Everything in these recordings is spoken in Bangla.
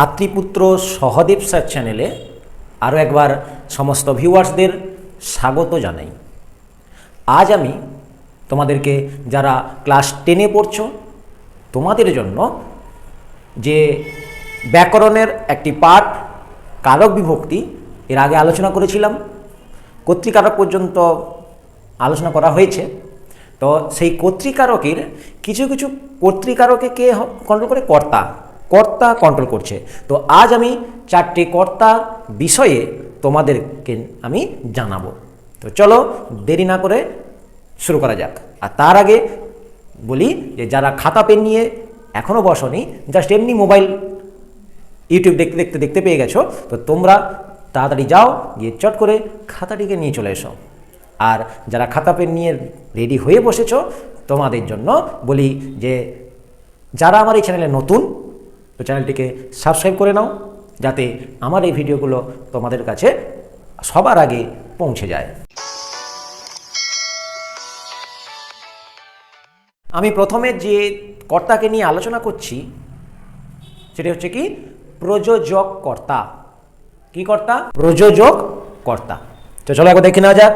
আত্রিপুত্র সহদেব স্যার চ্যানেলে আরও একবার সমস্ত ভিউয়ার্সদের স্বাগত জানাই। আজ আমি তোমাদেরকে যারা ক্লাস টেনে পড়ছো, তোমাদের জন্য যে ব্যাকরণের একটি পাঠ কারক বিভক্তি, এর আগে আলোচনা করেছিলাম কর্তৃকারক পর্যন্ত আলোচনা করা হয়েছে। তো সেই কর্তৃকারকের কিছু কিছু কর্তৃকারকে কে কন্ট্রোল করে? কর্তা। কর্তা কন্ট্রোল করছে। তো আজ আমি চারটি কর্তা বিষয়ে তোমাদেরকে আমি জানাব। তো চলো দেরি না করে শুরু করা যাক। আর তার আগে বলি যে যারা খাতা পেন নিয়ে এখনও বসনি জাস্ট এমনি মোবাইল ইউটিউব দেখতে দেখতে দেখতে পেয়ে গেছো, তো তোমরা তাড়াতাড়ি যাও, গিয়ে চট করে খাতাটিকে নিয়ে চলে এসো। আর যারা খাতা পেন নিয়ে রেডি হয়ে বসেছো, তোমাদের জন্য বলি যে যারা আমার এই চ্যানেলে নতুন তো চ্যানেলটিকে সাবস্ক্রাইব করে নাও যাতে আমার এই ভিডিওগুলো তোমাদের কাছে সবার আগে পৌঁছে যায়। আমি প্রথমে যে কর্তাকে নিয়ে আলোচনা করছি, সেটা হচ্ছে কি? প্রযোজক কর্তা কি কর্তা? প্রযোজক কর্তা তো চলো একবার দেখে নেওয়া যাক।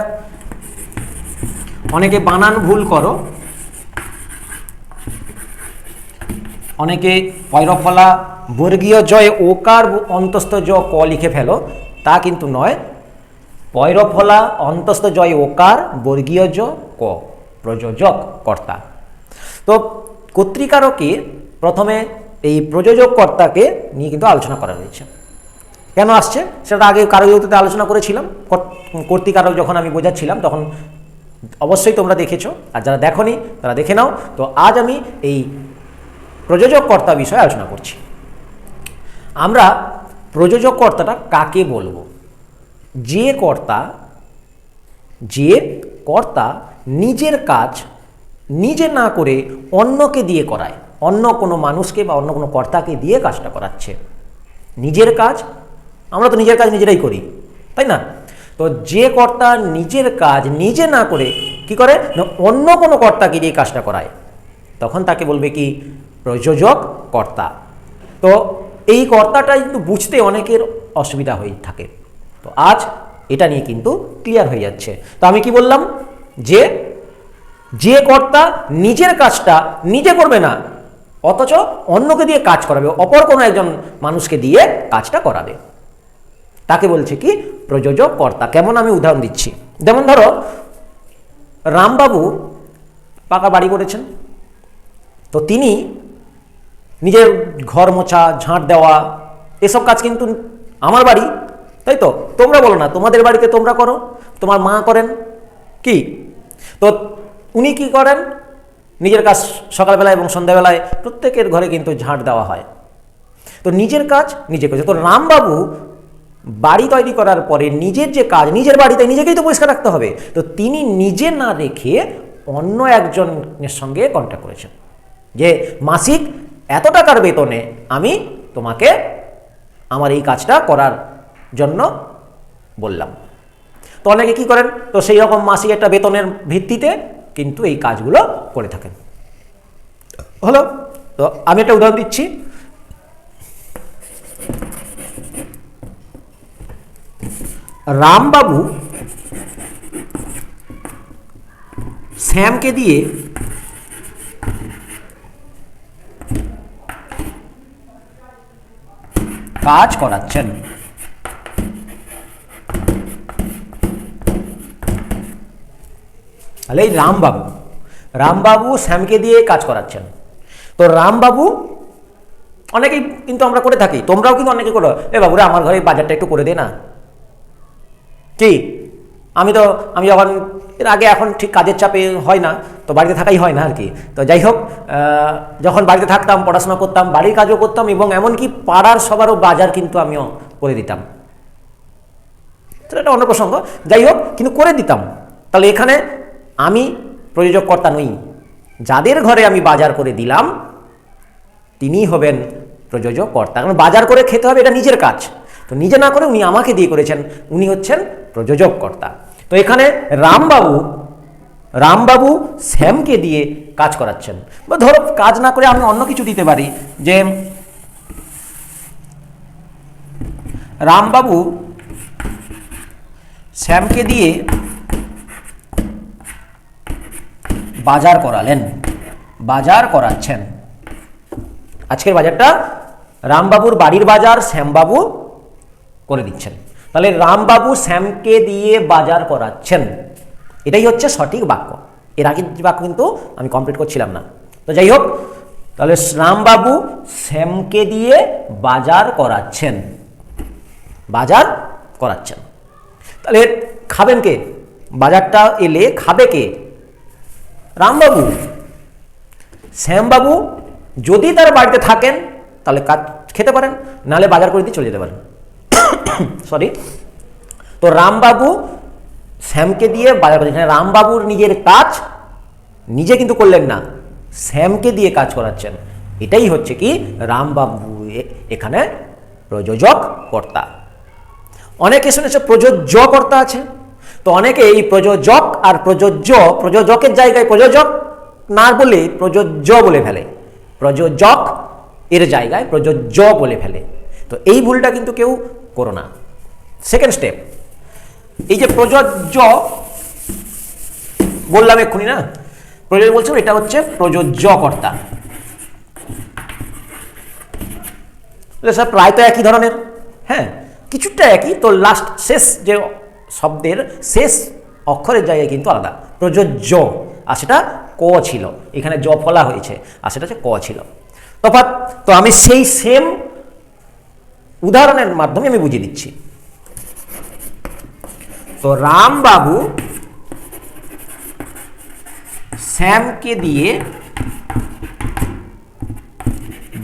অনেকে বানান ভুল করো। অনেকে পৈরফলা বর্গীয় জয়, ওকার অন্তস্থ জ ক লিখে ফেলো, তা কিন্তু নয়। পৈরফলা অন্তস্থ জয়, ওকার, বর্গীয় জ ক, প্রযোজক কর্তা। তো কর্তৃকারকে প্রথমে এই প্রযোজক কর্তাকে নিয়ে কিন্তু আলোচনা করা হয়েছে। কেন আসছে? সেটা আগে কারকযুক্তিতে আলোচনা করেছিলাম। কর- কর্তৃকারক যখন আমি বোঝাচ্ছিলাম, তখন অবশ্যই তোমরা দেখেছ। আর যারা দেখোনি, তারা দেখে নাও। তো আজ আমি এই প্রযোজক কর্তা বিষয়ে আলোচনা করছি। আমরা প্রযোজক কর্তাটা কাকে বলব? যে কর্তা যে কর্তা নিজের কাজ নিজে না করে অন্যকে দিয়ে করায়, অন্য কোনো মানুষকে বা অন্য কোনো কর্তাকে দিয়ে কাজটা করাচ্ছে। নিজের কাজ, আমরা তো নিজের কাজ নিজেরাই করি, তাই না? তো যে কর্তা নিজের কাজ নিজে না করে কি করে? অন্য কোনো কর্তাকে দিয়ে কাজটা করায়। তখন তাকে বলবে কি? প্রযোজক কর্তা। তো এই কর্তাটা কিন্তু বুঝতে অনেকের অসুবিধা হয়ে থাকে। তো আজ এটা নিয়ে কিন্তু ক্লিয়ার হয়ে যাচ্ছে। তো আমি কি বললাম? যে যে কর্তা নিজের কাজটা নিজে করবে না, অথচ অন্যকে দিয়ে কাজ করাবে, অপর কোনো একজন মানুষকে দিয়ে কাজটা করাবে। তাকে বলছে কি? প্রযোজক কর্তা। কেমন আমি উদাহরণ দিচ্ছি? যেমন ধরো, রামবাবু পাকা বাড়ি করেছেন। তো তিনি নিজের ঘর মোছা, ঝাঁট দেওয়া, এসব কাজ কিন্তু আমার বাড়ি, তাই তো? তোমরা বলো না, তোমাদের বাড়িতে তোমরা করো, তোমার মা করেন, কি? তো উনি কি করেন? নিজের কাজ সকালবেলা এবং সন্ধ্যাবেলায় প্রত্যেকের ঘরে কিন্তু ঝাঁট দেওয়া হয়। তো নিজের কাজ নিজে করছে। তো রামবাবু বাড়ি তৈরি করার পরে নিজের যে কাজ, নিজের বাড়িতে নিজেকেই তো পরিষ্কার রাখতে হবে। তো তিনি নিজে না রেখে অন্য একজনের সঙ্গে কন্ট্যাক্ট করেছেন। যে মাসিক এত টাকার বেতনে আমি তোমাকে আমার এই কাজটা করার জন্য বললাম। তো অনেকে কী করেন? তো সেই রকম মাসিক একটা বেতনের ভিত্তিতে কিন্তু এই কাজগুলো করে থাকেন। হলো? তো আমি একটা উদাহরণ দিচ্ছি। রামবাবু শ্যামকে দিয়ে কাজ করাচ্ছেন। তাহলে এই রামবাবু রামবাবু শ্যামকে দিয়ে কাজ করাচ্ছেন। তো রামবাবু, অনেকেই কিন্তু আমরা করে থাকি, তোমরাও কিন্তু অনেকে করো। এ বাবুরা, আমার ঘরে বাজারটা একটু করে দে না। কি? আমি তো, আমি যখন, এর আগে এখন ঠিক কাজের চাপে হয় না। তো বাড়িতে থাকাই হয় না আর কি। তো যাই হোক যখন বাড়িতে থাকতাম, পড়াশোনা করতাম, বাড়ির কাজও করতাম এবং এমনকি পাড়ার সবারও বাজার কিন্তু আমিও করে দিতাম। এটা অন্য প্রসঙ্গ। যাই হোক, কিন্তু করে দিতাম। তাহলে এখানে আমি প্রযোজক কর্তা নই। যাদের ঘরে আমি বাজার করে দিলাম তিনি হবেন প্রযোজক কর্তা কারণ বাজার করে খেতে হবে, এটা নিজের কাজ। তো নিজে না করে উনি আমাকে দিয়ে করেছেন, উনি হচ্ছেন প্রযোজক কর্তা তো এখানে রামবাবু রামবাবু শ্যামকে দিয়ে কাজ করাচ্ছেন। বা ধরো, কাজ না করে আমি অন্য কিছু দিতে পারি, যে রামবাবু শ্যামকে দিয়ে বাজার করালেন, বাজার করাচ্ছেন। আজকের বাজারটা রামবাবুর বাড়ির বাজার, শ্যামবাবু করে দিচ্ছেন। তাহলে রামবাবু শ্যামকে দিয়ে বাজার করাচ্ছেন। এটাই হচ্ছে সঠিক বাক্য। এর আগের যে বাক্য কিন্তু আমি কমপ্লিট করছিলাম না। তো যাই হোক, তাহলে রামবাবু শ্যামকে দিয়ে বাজার করাচ্ছেন। বাজার করাচ্ছেন। তাহলে খাবেন কে? বাজারটা এলে খাবে কে? রামবাবু। শ্যামবাবু যদি তার বাড়িতে থাকেন, তাহলে কাজ খেতে পারেন, নাহলে বাজার করে দিয়ে চলে যেতে পারেন। সরি তো রামবাবু শ্যামকে দিয়ে বাজার করে এখানে রামবাবুর নিজের কাজ নিজে কিন্তু করলেন না শ্যামকে দিয়ে কাজ করাচ্ছেন। এটাই হচ্ছে কি রামবাবু এখানে প্রযোজক কর্তা। অনেকে শুনেছে প্রযোজ্য কর্তা আছে? তো অনেকে এই প্রযোজক আর প্রযোজ্য, প্রযোজকের জায়গায় প্রযোজক না বলে প্রযোজ্য বলে ফেলে। প্রযোজক এর জায়গায় প্রযোজ্য বলে ফেলে। তো এই ভুলটা কিন্তু কেউ করো না। সেকেন্ড স্টেপ এই যে প্রযোজ্য, বললাম এক্ষুনি না? প্রযোজ্য বলছো এটা হচ্ছে প্রযোজ্য কর্তা স্যার, প্রায় তো একই ধরনের। হ্যাঁ কিছুটা একই। তো লাস্ট শেষ যে শব্দের শেষ অক্ষরের জায়গায় কিন্তু আলাদা। প্রযোজ্য। আর সেটা ক ছিল। এখানে জ ফলা হয়েছে। আর সেটা হচ্ছে ক ছিল। তফাৎ, তো আমি সেই সেম উদাহরণের মাধ্যমে আমি বুঝিয়ে দিচ্ছি। তো রামবাবু শ্যামকে দিয়ে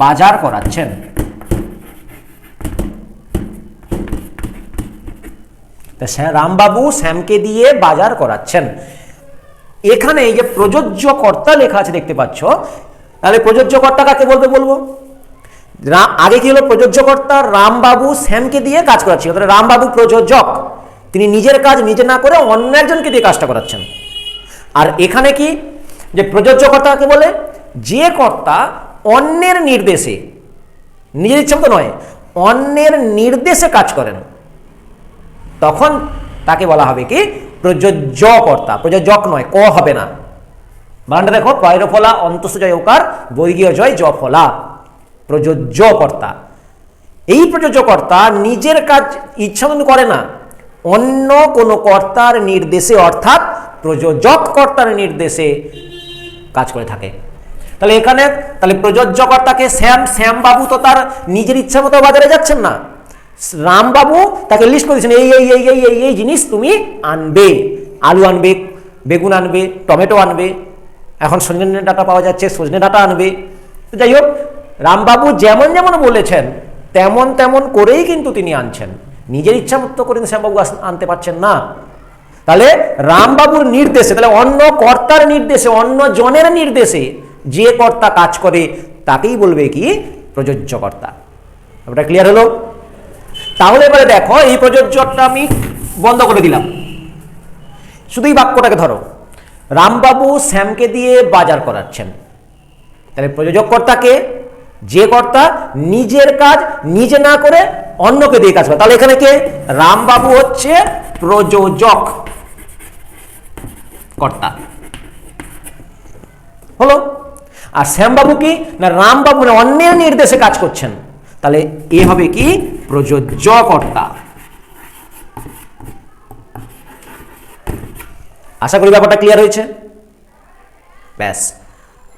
বাজার করাচ্ছেন। রামবাবু শ্যামকে দিয়ে বাজার করাচ্ছেন। এখানে এই যে প্রযোজ্য কর্তা লেখা আছে দেখতে পাচ্ছ, তাহলে প্রযোজ্য কর্তা কাকে বলবে বলব? আগে কি হলো প্রযোজ্য কর্তা রামবাবু শ্যামকে দিয়ে কাজ করাচ্ছিল তাহলে রামবাবু প্রযোজক। তিনি নিজের কাজ নিজে না করে অন্য একজনকে দিয়ে কাজটা করাচ্ছেন। আর এখানে কি? যে প্রযোজ্য কর্তা কাকে বলে? যে কর্তা অন্যের নির্দেশে, নিজের ইচ্ছা মতো নয়, অন্যের নির্দেশে কাজ করেন। তখন তাকে বলা হবে কি? প্রযোজ্য কর্তা। প্রযোজক নয়, ক হবে না। বানানটা দেখো পয়রফলা অন্তস্থ জয় ওকার বৈগীয় জয় জ ফলা প্রযোজ্য কর্তা। এই প্রযোজ্য কর্তা নিজের কাজ ইচ্ছা করে না অন্য কোনো কর্তার নির্দেশে অর্থাৎ প্রযোজক কর্তার নির্দেশে কাজ করে থাকে। তাহলে এখানে, তাহলে প্রযোজ্য কর্তাকে শ্যাম, শ্যামবাবু তো তার নিজের ইচ্ছা মতো বাজারে যাচ্ছেন না। রামবাবু তাকে লিস্ট করে দিয়েছেন, এই এই এই এই এই এই জিনিস তুমি আনবে, আলু আনবে, বেগুন আনবে, টমেটো আনবে, এখন সজনে ডাটা পাওয়া যাচ্ছে, সজনে ডাটা আনবে। যাই হোক, রামবাবু যেমন যেমন বলেছেন, তেমন তেমন করেই কিন্তু তিনি আনছেন। নিজের ইচ্ছা মতো করে শ্যামবাবু আনতে পারছেন না। তাহলে রামবাবুর নির্দেশে, তাহলে অন্য কর্তার নির্দেশে, অন্য জনের নির্দেশে যে কর্তা কাজ করে, তাকেই বলবে কি? প্রযোজ্য কর্তা। ওটা ক্লিয়ার হলো? তাহলে এবারে দেখো, এই প্রযোজ্যটা আমি বন্ধ করে দিলাম। শুধু এই বাক্যটাকে ধরো। রামবাবু শ্যামকে দিয়ে বাজার করাচ্ছেন। তাহলে প্রযোজক কর্তাকে যে কর্তা নিজের কাজ নিজে না করে অন্যকে দিয়ে কাজ করে। তাহলে এখানে কে? রামবাবু হচ্ছে প্রযোজক কর্তা। হলো? আর শ্যামবাবু কি? না, রামবাবু মানে অন্যের নির্দেশে কাজ করছেন। তাহলে এ হবে কি? প্রযোজ্য কর্তা। আশা করি ব্যাপারটা ক্লিয়ার হয়েছে? ব্যাস।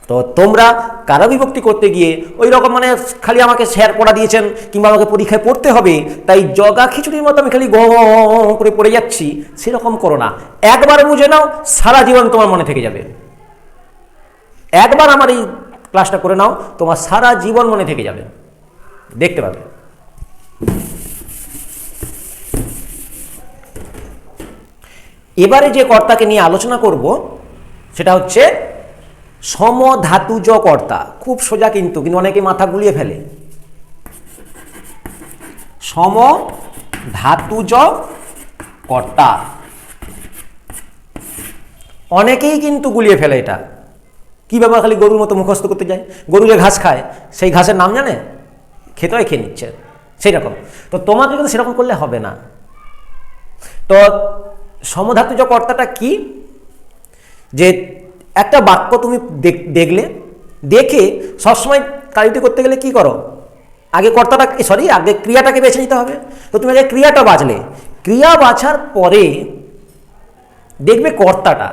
তো তোমরা কারা বিভক্তি করতে গিয়ে ওই রকম মানে খালি আমাকে শেয়ার পড়া দিয়েছেন কিংবা আমাকে পরীক্ষায় পড়তে হবে, তাই জগা খিচুড়ির মতো আমি খালি গ করে পড়ে যাচ্ছি, সেরকম করো না। একবার বুঝে নাও, সারা জীবন তোমার মনে থেকে যাবে। একবার আমার এই ক্লাসটা করে নাও, তোমার সারা জীবন মনে থেকে যাবে। দেখতে পাবে। এবারে যে কর্তাকে নিয়ে আলোচনা করব, সেটা হচ্ছে সমধাতুজ কর্তা খুব সোজা কিন্তু কিন্তু অনেকে মাথা গুলিয়ে ফেলে। সম ধাতুজ কর্তা অনেকেই কিন্তু গুলিয়ে ফেলে এটা। কি ব্যাপার খালি গরুর মতো মুখস্থ করতে যায়? গরু যে ঘাস খায়, সেই ঘাসের নাম জানে? খেতে খেয়ে নিচ্ছে। সেই রকম তো তোমাকে কিন্তু সেরকম করলে হবে না। তো সমধাতুজ কর্তাটা কি? যে একটা বাক্য তুমি দেখ- দেখলে, দেখে সবসময় কাজটি করতে গেলে কি করো? আগে কর্তাটা সরি আগে ক্রিয়াটাকে বেছে নিতে হবে। তো তুমি আগে ক্রিয়াটা বাছলে। ক্রিয়া বাছার পরে দেখবে কর্তাটা।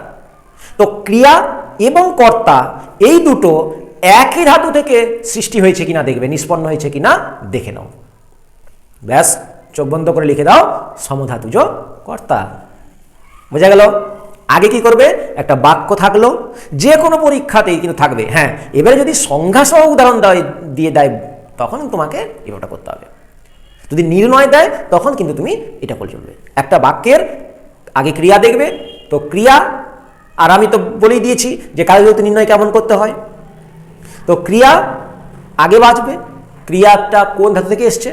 তো ক্রিয়া এবং কর্তা এই দুটো একই ধাতু থেকে সৃষ্টি হয়েছে কিনা দেখবে, নিষ্পন্ন হয়েছে কিনা দেখে নাও। ব্যাস, চোখ বন্ধ করে লিখে দাও, সমধাতুজ কর্তা। বোঝা গেল? আগে কি করবে? একটা বাক্য থাকল, যে কোনো পরীক্ষাতেই কিন্তু থাকবে। হ্যাঁ এবারে যদি সংজ্ঞা সহ উদাহরণ দেয়, দিয়ে দেয়, তখন তোমাকে এবারটা করতে হবে। যদি নির্ণয় দেয়, তখন কিন্তু তুমি এটা করে চলবে। একটা বাক্যের আগে ক্রিয়া দেখবে, তো ক্রিয়া, আর আমি তো বলেই দিয়েছি যে কার্যগত নির্ণয় কেমন করতে হয়। তো ক্রিয়া আগে বাঁচবে, ক্রিয়াটা কোন ধাতু থেকে এসছে,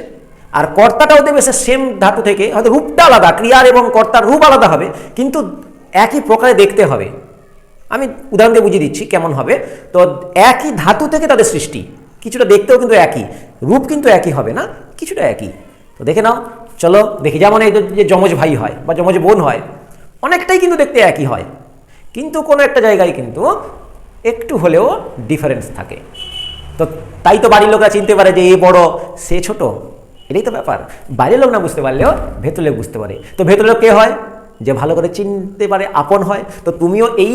আর কর্তাটাও দেবে সে সেম ধাতু থেকে, হয়তো রূপটা আলাদা, ক্রিয়ার এবং কর্তার রূপ আলাদা হবে, কিন্তু একই প্রকারে দেখতে হবে। আমি উদাহরণ দিয়ে বুঝিয়ে দিচ্ছি কেমন হবে। তো একই ধাতু থেকে তাদের সৃষ্টি, কিছুটা দেখতেও কিন্তু একই, রূপ কিন্তু একই হবে না, কিছুটা একই। তো দেখে নাও, চলো দেখি, যেমন এই যে যমজ ভাই হয় বা যমজ বোন হয়, অনেকটাই কিন্তু দেখতে একই হয়। কিন্তু কোনো একটা জায়গায় কিন্তু একটু হলেও ডিফারেন্স থাকে। তো তাই তো বাড়ির লোকরা চিনতে পারে যে এ বড়, সে ছোট, এটাই তো ব্যাপার। বাইরের লোক না বুঝতে পারলেও ভেতর লোক বুঝতে পারে। তো ভেতর লোক কে হয়? যে ভালো করে চিনতে পারে আপন হয়, তো তুমিও এই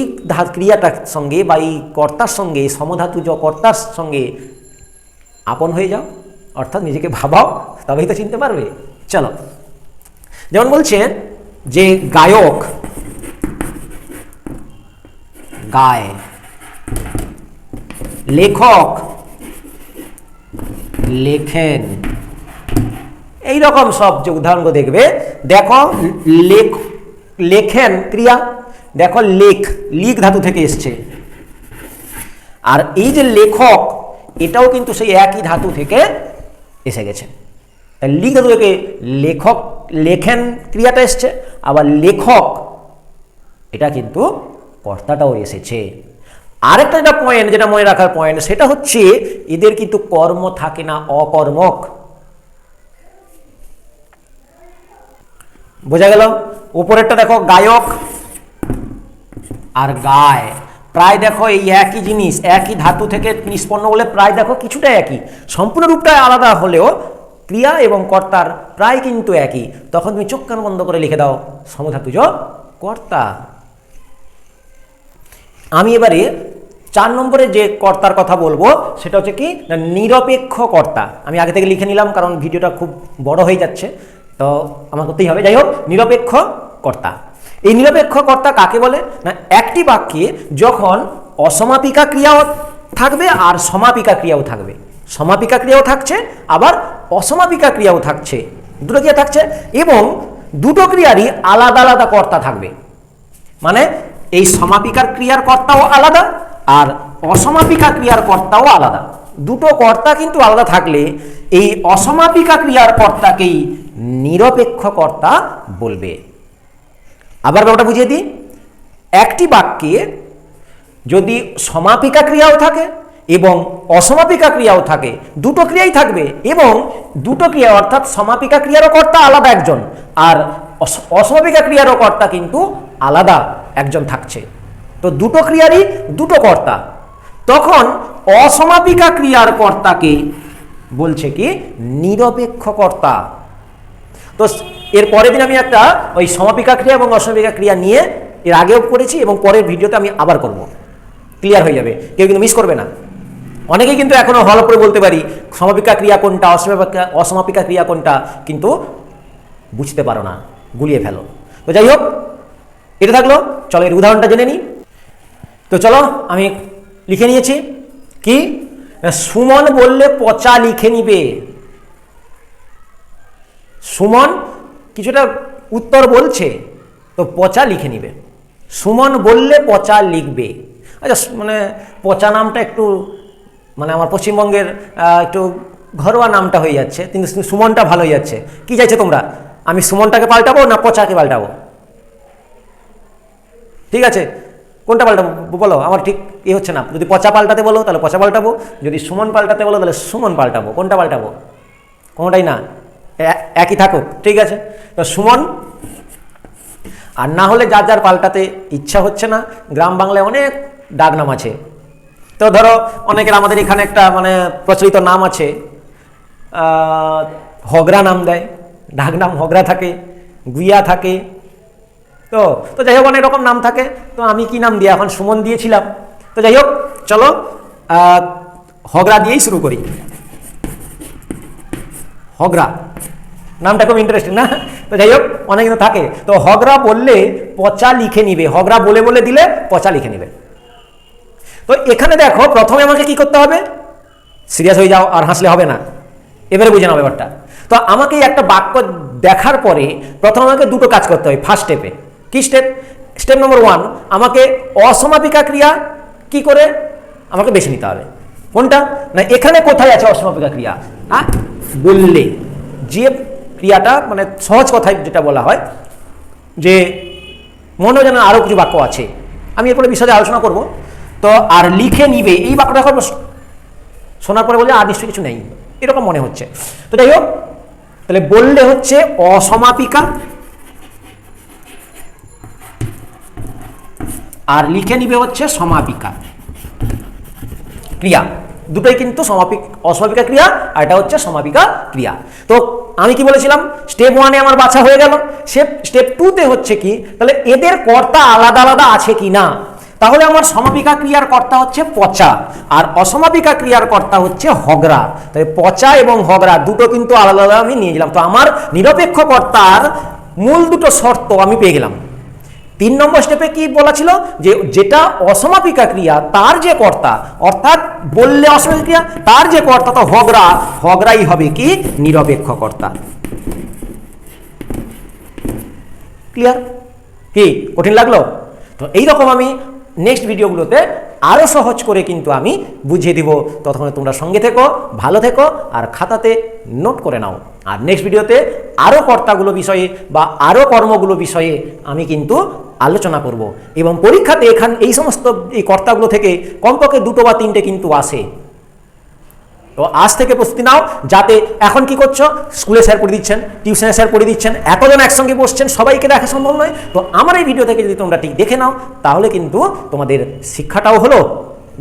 ক্রিয়াটার সঙ্গে বা এই কর্তার সঙ্গে, এই সমধাতু জ কর্তার সঙ্গে আপন হয়ে যাও। অর্থাৎ নিজেকে ভাবাও, তবেই তো চিনতে পারবে। চলো। যেমন বলছেন যে গায়ক গায়, লেখক লেখেন। এই রকম সব যে উদাহরণগুলো দেখবে, দেখো লেখ লেখেন ক্রিয়া, দেখো লেখ লিখ ধাতু থেকে এসছে। আর এই যে লেখক, এটাও কিন্তু সেই একই ধাতু থেকে এসে গেছে। লিখ ধাতু থেকে লেখক, লেখেন ক্রিয়াটা এসছে, আবার লেখক, এটা কিন্তু কর্তাটাও এসেছে। আরেকটা যেটা পয়েন্ট যেটা মনে রাখার পয়েন্ট সেটা হচ্ছে এদের কিন্তু কর্ম থাকে না অকর্মক। বোঝা গেল? উপরেরটা দেখো, গায়ক আর গায়। প্রায় দেখো এই একই জিনিস, একই ধাতু থেকে নিষ্পন্ন বলে প্রায় দেখো কিছুটা একই। সম্পূর্ণ রূপটা আলাদা হলেও ক্রিয়া এবং কর্তার প্রায় কিন্তু একই। তখন তুমি চোখ কান বন্ধ করে লিখে দাও, সমধাতুজ কর্তা। আমি এবারে চার নম্বরে যে কর্তার কথা বলব, সেটা হচ্ছে কি? নিরপেক্ষ কর্তা। আমি আগে থেকে লিখে নিলাম, কারণ ভিডিওটা খুব বড় হয়ে যাচ্ছে। তো আমার করতেই হবে। যাই হোক, নিরপেক্ষ কর্তা। এই নিরপেক্ষ কর্তা কাকে বলে? না, একটি বাক্যে যখন অসমাপিকা ক্রিয়াও থাকবে আর সমাপিকা ক্রিয়াও থাকবে। সমাপিকা ক্রিয়াও থাকছে, আবার অসমাপিকা ক্রিয়াও থাকছে। দুটো ক্রিয়া থাকছে এবং দুটো ক্রিয়ারই আলাদা আলাদা কর্তা থাকবে। মানে এই সমাপিকার ক্রিয়ার কর্তাও আলাদা আর অসমাপিকা ক্রিয়ার কর্তাও আলাদা। দুটো কর্তা কিন্তু আলাদা থাকলে এই অসমাপিকা ক্রিয়ার কর্তাকেই নিরপেক্ষ কর্তা বলবে। আবার ব্যাপারটা বুঝিয়ে দিই। একটি বাক্যে যদি সমাপিকা ক্রিয়াও থাকে এবং অসমাপিকা ক্রিয়াও থাকে, দুটো ক্রিয়াই থাকবে এবং দুটো ক্রিয়া অর্থাৎ সমাপিকা ক্রিয়ারও কর্তা আলাদা একজন আর অসমাপিকা ক্রিয়ারও কর্তা কিন্তু আলাদা একজন থাকছে। তো দুটো ক্রিয়ারই দুটো কর্তা। তখন অসমাপিকা ক্রিয়ার কর্তাকে বলছে কি? নিরপেক্ষ কর্তা তো এর পরের দিন আমি একটা ওই সমাপিকা ক্রিয়া এবং অসমাপিকা ক্রিয়া নিয়ে এর আগেও করেছি এবং পরের ভিডিওতে আমি আবার করব। ক্লিয়ার হয়ে যাবে। কেউ কিন্তু মিস করবে না। অনেকেই কিন্তু এখনও হল করে বলতে পারি, সমাপিকা ক্রিয়া কোনটা, অসমাপিকা অসমাপিকা ক্রিয়া কোনটা, কিন্তু বুঝতে পারো না, গুলিয়ে ফেলো। তো যাই হোক, এটা থাকল। চলো এর উদাহরণটা জেনে নিই। তো চলো, আমি লিখে নিয়েছি। কি? সুমন বললে পচা লিখে নিবে। সুমন কিছুটা উত্তর বলছে, তো পচা লিখে নিবে। সুমন বললে পচা লিখবে। আচ্ছা মানে পচা নামটা একটু মানে আমার পশ্চিমবঙ্গের একটু ঘরোয়া নামটা হয়ে যাচ্ছে, কিন্তু সুমনটা ভালো হয়ে যাচ্ছে। কি চাইছে তোমরা? আমি সুমনটাকে পাল্টাবো না পচাকে পাল্টাবো? ঠিক আছে? কোনটা পাল্টাবো? বলো, আমার ঠিক এ হচ্ছে না। যদি পচা পাল্টাতে বলো, তাহলে পচা পাল্টাবো। যদি সুমন পাল্টাতে বলো, তাহলে সুমন পাল্টাবো। কোনটা পাল্টাবো? কোনোটাই না? একই থাকুক, ঠিক আছে? তো সুমন, আর না হলে যার যার পাল্টাতে ইচ্ছা হচ্ছে না, গ্রাম বাংলায় অনেক ডাকনাম আছে। তো ধরো, অনেকের আমাদের এখানে একটা মানে প্রচলিত নাম আছে হগরা নাম দেয়। ডাকনাম হগরা থাকে, গুইয়া থাকে। তো তো যাই হোক, অনেক রকম নাম থাকে। তো আমি কি নাম দিয়ে? এখন সুমন দিয়েছিলাম। তো যাই হোক, চলো হগরা দিয়েই শুরু করি। হগরা। নামটা খুব ইন্টারেস্টিং না? তো যাই হোক, অনেক থাকে। তো হগরা বললে পচা লিখে নিবে। হগরা বলে বলে দিলে পচা লিখে নিবে। তো এখানে দেখো, প্রথমে আমাকে কি করতে হবে? সিরিয়াস হয়ে যাও, আর হাসলে হবে না। এবারে বুঝে নাও ব্যাপারটা। তো আমাকে একটা বাক্য দেখার পরে প্রথমে আমাকে দুটো কাজ করতে হবে ফার্স্ট স্টেপে কি স্টেপ স্টেপ নম্বর ওয়ান আমাকে অসমাপিকা ক্রিয়া কি করে? আমাকে বেছে নিতে হবে। কোনটা? না, এখানে কোথায় আছে অসমাপিকা ক্রিয়া? হ্যাঁ? বললে, যে ক্রিয়াটা মানে সহজ কথায় যেটা বলা হয়, যে মনে যেন আরও কিছু বাক্য আছে, আমি এরপরে বিষয়ে আলোচনা করব। তো আর লিখে নিবে, এই বাক্যটা এখন শোনার পরে বলে আর নিশ্চয়ই কিছু নেই। এরকম মনে হচ্ছে। তো যাই হোক, তাহলে বললে হচ্ছে অসমাপিকা। আর লিখে নিবে হচ্ছে সমাপিকা। ক্রিয়া। দুটোই কিন্তু সমাপিক অসমাপিকা ক্রিয়া, আর এটা হচ্ছে সমাপিকা ক্রিয়া। তো আমি কি বলেছিলাম? স্টেপ ওয়ানে আমার বাছা হয়ে গেল। স্টেপ স্টেপ টুতে হচ্ছে কি? তাহলে এদের কর্তা আলাদা আলাদা আছে কি না? তাহলে আমার সমাপিকা ক্রিয়ার কর্তা হচ্ছে পচা, আর অসমাপিকা ক্রিয়ার কর্তা হচ্ছে হগরা তাই পচা এবং হগরা দুটো কিন্তু আলাদা আলাদা আমি নিয়ে গেলাম। তো আমার নিরপেক্ষ কর্তার মূল দুটো শর্ত আমি পেয়ে গেলাম। তিন নম্বর স্টেপে কি বলা ছিল? যে যেটা অসমাপিকা ক্রিয়া, তার যে কর্তা, অর্থাৎ বললে অসমাপিকা ক্রিয়া, তার যে কর্তা, তো হগরা, হগরাই হবে কি? নিরপেক্ষ কর্তা। ক্লিয়ার কি? কঠিন লাগল? তো এইরকম আমি নেক্সট ভিডিওগুলোতে আরও সহজ করে কিন্তু আমি বুঝিয়ে দিব। ততক্ষণে তোমরা সঙ্গে থেকো, ভালো থেকো আর খাতাতে নোট করে নাও। আর নেক্সট ভিডিওতে আরও কর্তাগুলো বিষয়ে বা আরও কর্মগুলো বিষয়ে আমি কিন্তু আলোচনা করব। এবং পরীক্ষাতে এখান এই সমস্ত এই কর্তাগুলো থেকে কমপক্ষে দুটো বা তিনটে কিন্তু আসে। আজ থেকে প্রস্তুতি নাও, যাতে এখন কি করছ? স্কুলে স্যার পড়ে দিচ্ছেন টিউশনে স্যার পড়ে দিচ্ছেন, এতজন একসঙ্গে বসছেন, সবাইকে দেখা সম্ভব নয়। তো আমার এই ভিডিও থেকে যদি তোমরা ঠিক দেখে নাও, তাহলে কিন্তু তোমাদের শিক্ষাটাও হলো।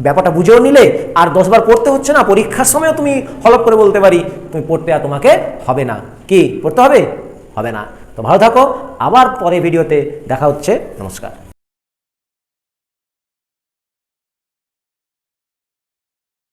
ব্যাপারটা বুঝেও নিলে, আর দশবার পড়তে হচ্ছে না, পরীক্ষার সময়ও তুমি হলপ করে বলতে পারি, তুমি পড়তে আর তোমাকে হবে না। কি? পড়তে হবে? হবে না। তো ভালো থাকো, আবার পরে ভিডিওতে দেখা হচ্ছে। নমস্কার।